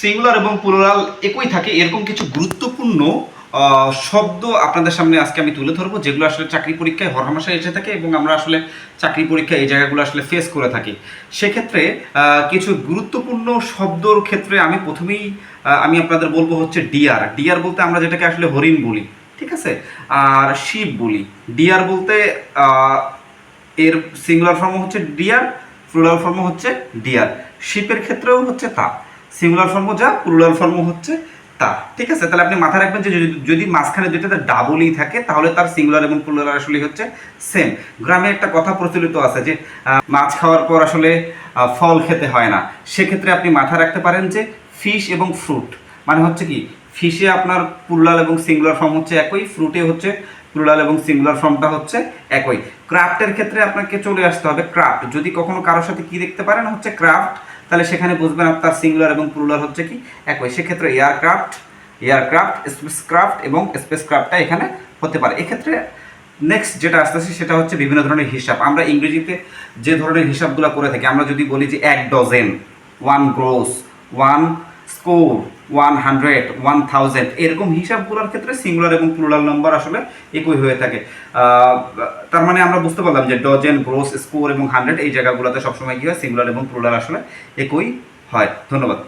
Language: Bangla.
সিঙ্গুলার এবং প্লুরাল একই থাকে, এরকম কিছু গুরুত্বপূর্ণ শব্দ আপনাদের সামনে আজকে আমি তুলে ধরবো, যেগুলো আসলে চাকরি পরীক্ষায় হরহামেশা এসে থাকে এবং আমরা আসলে চাকরি পরীক্ষায় এই জায়গাগুলো আসলে ফেস করে থাকি। সেক্ষেত্রে কিছু গুরুত্বপূর্ণ শব্দর ক্ষেত্রে আমি প্রথমেই আমি আপনাদের বলব হচ্ছে ডিয়ার ডিয়ার বলতে আমরা যেটাকে আসলে হরিণ বলি, ঠিক আছে? আর শিব বলি। ডিয়ার বলতে এর সিঙ্গুলার ফর্ম হচ্ছে ডিয়ার প্লুরাল ফর্ম হচ্ছে ডিয়ার শিপের ক্ষেত্রেও হচ্ছে তা। সিঙ্গুলার ফর্ম যা, প্লুরাল ফর্ম হচ্ছে তা। ঠিক আছে? তাহলে আপনি মাথায় রাখবেন যে যদি- মাঝখানে মাঝখানে যেটাতে ডাবলই থাকে, তাহলে তার সিঙ্গুলার এবং প্লুরাল আসলে হচ্ছে সেম গ্রামে একটা কথা প্রচলিত আছে যে মাছ খাওয়ার পর আসলে ফল খেতে হয় না। সেক্ষেত্রে আপনি মাথায় রাখতে পারেন যে ফিশ এবং ফ্রুট মানে হচ্ছে কি ফিশে আপনার প্লুরাল এবং সিঙ্গুলার ফর্ম হচ্ছে একই ফ্রুটে হচ্ছে প্লুরাল এবং সিঙ্গুলার ফর্মটা হচ্ছে একই। ক্রাফটের ক্ষেত্রে আপনাকে চলে আসতে হবে ক্রাফট যদি কখনো কারোর সাথে কি দেখতে পারেন, হচ্ছে ক্রাফট তাহলে সেখানে বুঝবেন আপনার সিঙ্গুলার এবং প্লুরাল হচ্ছে কি একই। সেক্ষেত্রে এয়ারক্রাফট এয়ারক্রাফট স্পেস ক্রাফট এবং স্পেস ক্রাফটটা এখানে হতে পারে। এক্ষেত্রে নেক্সট যেটা আসতেছে সেটা হচ্ছে বিভিন্ন ধরনের হিসাব। আমরা ইংরেজিতে যে ধরনের হিসাবগুলো করে থাকি, আমরা যদি বলি যে এক dozen one gross one score one hundred one thousand এরকম হিসাবগুলোর ক্ষেত্রে সিঙ্গুলার এবং প্লুরাল নম্বর আসলে একই হয়ে থাকে। তার মানে আমরা বুঝতে পারলাম যে ডজেন গ্রোস স্কোর এবং হান্ড্রেড এই জায়গাগুলোতে সবসময় কী হয় সিঙ্গুলার এবং প্লুরাল আসলে একই হয়। ধন্যবাদ।